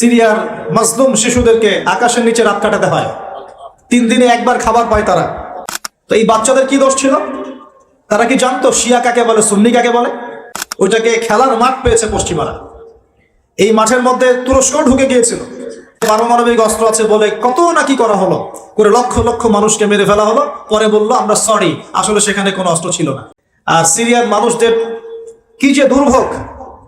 সিরিয়ার মাজলুম শিশুদেরকে আকাশের নিচে রাত কাটাতে হয়। তিন দিনে একবার খাবার পায় তারা। তো এই বাচ্চাদের কি দোষ ছিল? তারা কি জানতো শিয়া কাকে বলে, সুন্নি কাকে বলে? ওইটাকে খেলার মাঠ পেয়েছে পশ্চিমারা। এই মাঠের মধ্যে তুরস্ক ঢুকে গিয়েছিল। পারমাণবিক অস্ত্র আছে বলে কত নাকি করা হলো? করে লক্ষ লক্ষ মানুষকে মেরে ফেলা হলো। পরে বলল, আমরা সরি আসলে সেখানে কোনো অস্ত্র ছিল না। আর সিরিয়ার মানুষদের কি যে দুর্ভোগ!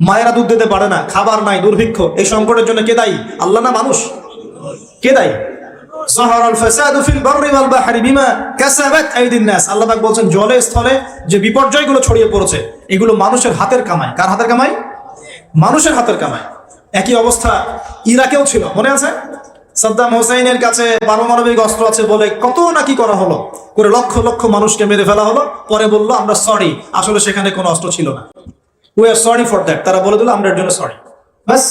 মায়েরা দুধ দিতে পারে না, খাবার নাই, দুর্ভিক্ষ। এই সংকটের জন্য কে দায়ী? আল্লাহ না মানুষ? কে দায়ী? আল্লাহবাক বলছেন, জলে স্থলে যে বিপর্যয়গুলো ছড়িয়ে পড়েছে, এগুলো মানুষের হাতের কামায় কার হাতের কামায় মানুষের হাতের কামায় একই অবস্থা ইরাকেও ছিল, মনে আছে? হোসাইনের কাছে পারমাণবিক অস্ত্র আছে বলে কত নাকি করা হলো? করে লক্ষ লক্ষ মানুষকে মেরে ফেলা হলো, পরে বলল, আমরা সরি আসলে সেখানে কোনো অস্ত্র ছিল না। We are sorry for that তারা বলে দিল, আমরা এর জন্য সরি ব্যাস,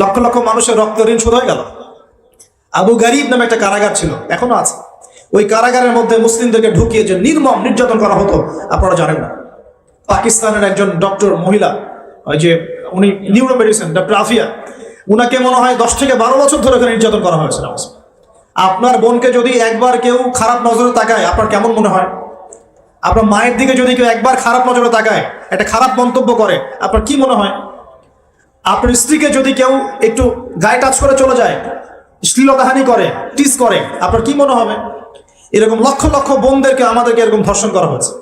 লক্ষ লক্ষ মানুষের রক্ত ঋণ শোধ হয়ে গেল। আবু গারিব নামে একটা কারাগার ছিল, এখনও আছে। ওই কারাগারের মধ্যে মুসলিমদেরকে ঢুকিয়ে যে নির্মম নির্যাতন করা হতো, আপনারা জানেন না। পাকিস্তানের একজন ডক্টর মহিলা, ওই যে উনি নিউরো মেডিসিন ডক্টর আফিয়া, উনাকে মনে হয় দশ থেকে বারো বছর ধরে ওখানে নির্যাতন করা হয়েছে আপনার বোনকে যদি একবার কেউ খারাপ নজরে তাকায়, আপনার কেমন মনে হয়? আপনার মায়ের দিকে যদি কেউ একবার খারাপ নজরে তাকায়, একটা খারাপ মন্তব্য করে, আপনার কি মনে হয়? আপনার স্ত্রীকে যদি কেউ একটু গায়ে টাচ করে চলে যায় শ্লীলতাহানি করে টিস করে, আপনার কি মনে হবে? এরকম লক্ষ লক্ষ বোনদেরকে আমাদেরকে এরকম ধর্ষণ করা হয়েছে।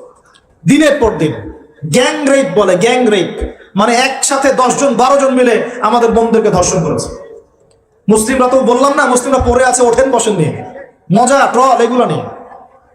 দিনের পর দিন গ্যাং রেপ বলে গ্যাং রেপ মানে একসাথে দশজন বারো জন মিলে আমাদের বোনদেরকে ধর্ষণ করেছে। মুসলিমরা তো বললাম না, মুসলিমরা পড়ে আছে, ওঠেন বসেন নিয়ে মজা, ট্রল, এগুলো নিয়ে।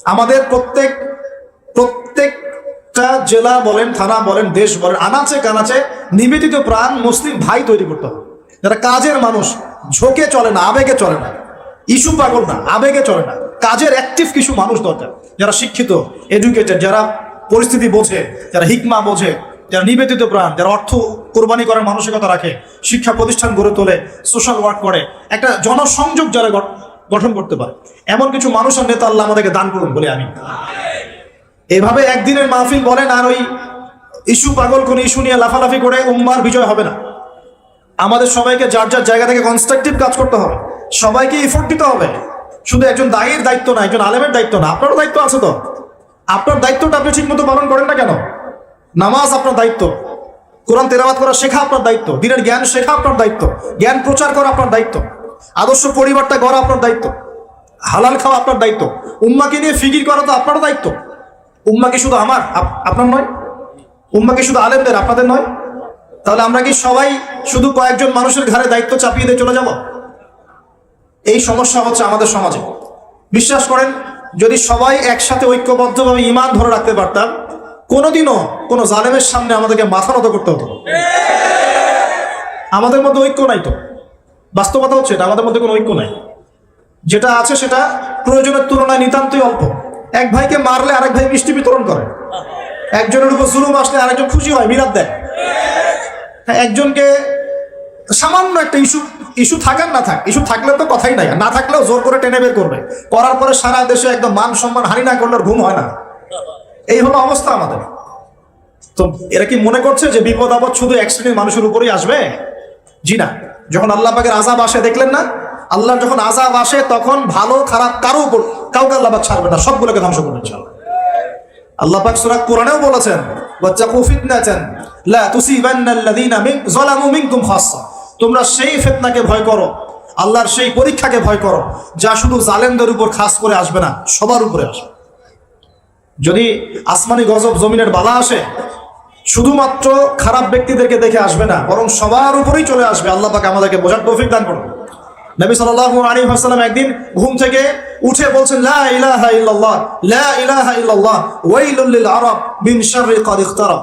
আমাদের প্রত্যেক, প্রত্যেকটা জেলা বলেন, থানা বলেন, দেশ বলেন, আনাচে কানাচে নিবেদিত প্রাণ মুসলিম ভাই তৈরি করতে হবে। যারা কাজের মানুষ, ঝোঁকে চলে না, আবেগে চলে না ইস্যু পাগল না, আবেগে চলে না, কাজের অ্যাক্টিভ কিছু মানুষ দরকার। যারা শিক্ষিত এডুকেটেড যারা পরিস্থিতি বোঝে, যারা হিকমা বোঝে, যারা নিবেদিত প্রাণ, যারা অর্থ কোরবানি করার মানসিকতা রাখে, শিক্ষা প্রতিষ্ঠান গড়ে তোলে সোশ্যাল ওয়ার্ক করে, একটা জনসংযোগ যারা গঠন করতে পারে। এমন কিছু মানুষ আর নেতা আল্লাহ আমাদেরকে দান করুন বলে আমি। এভাবে একদিনের মাহফিল বলেন আর ওই ইস্যু পাগল কোন ইস্যু নিয়ে লাফালাফি করে উম্মার বিজয় হবে না। আমাদের সবাইকে যার যার জায়গা থেকে কনস্ট্রাকটিভ কাজ করতে হবে। সবাইকে এফোর্ট দিতে হবে। শুধু একজন দায়ের দায়িত্ব না, একজন আলেমের দায়িত্ব না, আপনারও দায়িত্ব আছে তো। আপনার দায়িত্বটা আপনি ঠিক মতো পালন করেন না কেন? নামাজ আপনার দায়িত্ব। কোরআন তেলাওয়াত করা শেখা আপনার দায়িত্ব। দিনের জ্ঞান শেখা আপনার দায়িত্ব। জ্ঞান প্রচার করা আপনার দায়িত্ব। আদর্শ পরিবারটা গড়া আপনার দায়িত্ব। হালাল খাওয়া আপনার দায়িত্ব। উম্মাকে নিয়ে ফিকির করা তো আপনারও দায়িত্ব। উম্মাকে শুধু আমার আপনার নয়? উম্মা কি শুধু আলেমদের, আপনাদের নয়? তাহলে আমরা কি সবাই শুধু কয়েকজন মানুষের ঘাড়ে দায়িত্ব চাপিয়ে দিয়ে চলে যাব? এই সমস্যা হচ্ছে আমাদের সমাজে। বিশ্বাস করেন, যদি সবাই একসাথে ঐক্যবদ্ধভাবে ইমান ধরে রাখতে পারতাম, কোনোদিনও কোনো জালেমের সামনে আমাদেরকে মাথা নত করতে হতো। আমাদের মধ্যে ঐক্য নাই তো। বাস্তবতা হচ্ছে এটা আমাদের মধ্যে কোনো ঐক্য নাই। যেটা আছে সেটা প্রয়োজনের তুলনায় নিতান্তই অল্প। এক ভাইকে মারলে আরেক ভাই মিষ্টি বিতরণ করে। একজনের উপর জুলুম আসলে আরেকজন খুশি হয় মিরাত দেয়। হ্যাঁ, একজনকে সামান্য একটা ইস্যু ইস্যু থাকার না থাক ইস্যু থাকলে তো কথাই নাই। না থাকলেও জোর করে টেনে বের করবে। করার পরে সারা দেশে একদম মান সম্মান হানি না করলে ঘুম হয় না। এই হলো অবস্থা আমাদের। তো এরা কি মনে করছে যে বিপদ আপদ শুধু এক শ্রেণির মানুষের উপরেই আসবে? জি না। যখন আল্লাহ পাকের আজাব আসে, দেখলেন না? আল্লাহর যখন আজাব আসে, তখন ভালো, খারাপ কারও উপর কাউকে আল্লাহ পাক ছাড়বে না, সবগুলোকে ধ্বংস করবে ইনশাআল্লাহ আল্লাহ। পাক সূরা কোরআনেও বলেছেন, ওয়াত্তাকু ফিতনাতান লা তুসিবান্নাল্লাযীনা মিন, যালামু মিনকুম খাসসা। তোমরা সেই ফিতনাকে ভয় করো, আল্লাহর সেই পরীক্ষাকে ভয় করো, যা শুধু জালেমদের উপর খাস করে আসবে না, সবার উপরে আসবে। যদি আসমানি গজব জমিনের বালা আসে শুধুমাত্র খারাপ ব্যক্তিদেরকে দেখে আসবে না, বরং সবার উপরেই চলে আসবে। আল্লাহ পাক আমাদেরকে বোঝার তৌফিক দান করুন। নবী সাল্লাল্লাহু আলাইহি ওয়াসাল্লাম একদিন ঘুম থেকে উঠে বলছেন, লা ইলাহা ইল্লাল্লাহ, লা ইলাহা ইল্লাল্লাহ, ওয়াইলুল লিল আরব মিন শাররি ক্বাদ ইখতারাব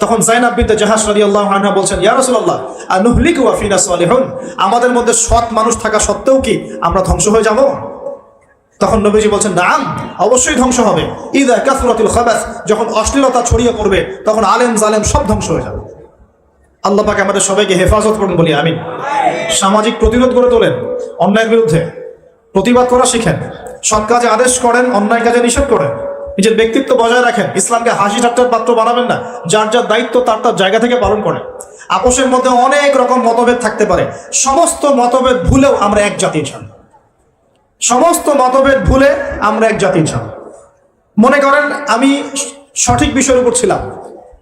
তখন জাইনাব বিনতে জাহাজ রাদিয়াল্লাহু আনহা বলছেন, ইয়া রাসূলুল্লাহ আনুহলিকু ওয়া ফিনা সালিহুন? আমাদের মধ্যে সৎ মানুষ থাকা সত্ত্বেও কি আমরা ধ্বংস হয়ে যাব? তখন নবীজি বলছেন, নাম অবশ্যই ধ্বংস হবে। ইদা কাসরাতুল খাবাস, যখন অশ্লীলতা ছড়িয়ে পড়বে, তখন আলেম জালেম সব ধ্বংস হয়ে যাবে। আল্লাহ পাকে আমাদের সবাইকে হেফাজত করুন বলি, আমিন। সামাজিক প্রতিরোধ গড়ে তোলেন, অন্যায়ের বিরুদ্ধে প্রতিবাদ করা শিখেন, সৎ কাজে আদেশ করেন, অন্যায় কাজে নিষেধ করেন। নিজের ব্যক্তিত্ব বজায় রাখেন, ইসলামকে হাসি ঠাট্টার পাত্র বানাবেন না, যার যার দায়িত্ব তার তার জায়গা থেকে পালন করেন। আপোষের মধ্যে অনেক রকম মতভেদ থাকতে পারে, সমস্ত মতভেদ ভুলেও আমরা এক জাতির ছাড় সমস্ত মতভেদ ভুলে আমরা এক জাতির ছাড় মনে করেন, আমি সঠিক বিষয়ের উপর ছিলাম।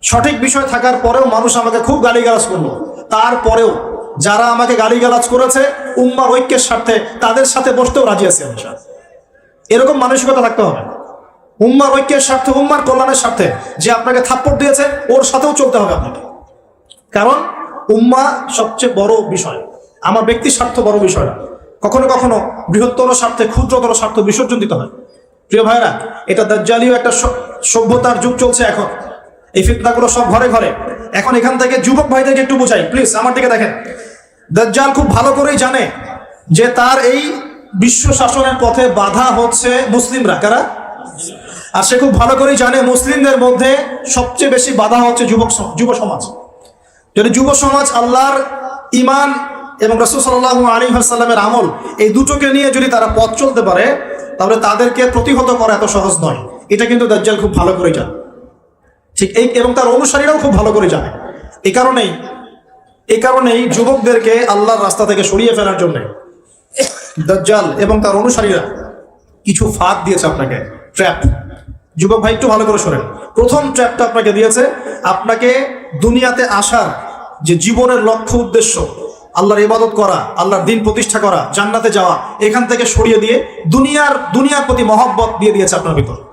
সঠিক বিষয় থাকার পরেও মানুষ আমাকে খুব গালিগালাজ করল। তারপরেও যারা আমাকে গালিগালাজ করেছে, উম্মার ঐক্যের স্বার্থে তাদের সাথে বসতেও রাজি আছি আমি। এরকম মানসিকতা থাকতে হবে। উম্মার ঐক্যের স্বার্থে, উম্মার কল্যাণের স্বার্থে যে আপনাকে থাপ্পড় দিয়েছে, ওর সাথেও চলতে হবে আপনাকে। কারণ উম্মা সবচেয়ে বড় বিষয়। আমার ব্যক্তির স্বার্থ বড় বিষয় না। কখনো কখনো বৃহত্তর স্বার্থে, ক্ষুদ্রতর স্বার্থ বিসর্জন দিতে হয়। প্রিয় ভাইরা এটা দাজ্জালীয় একটা সভ্যতার যুগ চলছে এখন। এই ফিতনাগুলো সব ঘরে ঘরে। এখন এখান থেকে যুবক ভাইদেরকে একটু বোঝাই। প্লিজ, আমার দিকে দেখেন। দাজ্জাল খুব ভালো করেই জানে যে তার এই বিশ্ব শাসনের পথে বাধা হচ্ছে মুসলিমরা। কারা? আর সে খুব ভালো করেই জানে মুসলিমদের মধ্যে সবচেয়ে বেশি বাধা হচ্ছে যুবক যুব সমাজ। যদি যুব সমাজ আল্লাহর ইমান এবং রসুল সাল্লাহ আলী সাল্লামের আমল এই দুটোকে নিয়ে যদি তারা পথ চলতে পারে, তাহলে তাদেরকে প্রতিহত করা এত সহজ নয়। এটা কিন্তু দাজ্জাল খুব ভালো করে জানে। ঠিক এই এবং তার অনুসারীরাও খুব ভালো করে জানে। এই কারণেই এই কারণেই যুবকদেরকে আল্লাহর রাস্তা থেকে সরিয়ে ফেলার জন্য দাজ্জাল এবং তার অনুসারীরা কিছু ফাঁদ দিয়েছে আপনাকে। ট্র্যাপ। যুবক ভাই, একটু ভালো করে শোনেন। প্রথম ট্র্যাপটা আপনাকে দিয়েছে, আপনাকে দুনিয়াতে আসার যে জীবনের লক্ষ্য উদ্দেশ্য আল্লাহর ইবাদত করা, আল্লাহর দিন প্রতিষ্ঠা করা, জান্নাতে যাওয়া, এখান থেকে সরিয়ে দিয়ে দুনিয়ার দুনিয়ার প্রতি মহব্বত দিয়ে দিয়েছে আপনার ভিতর।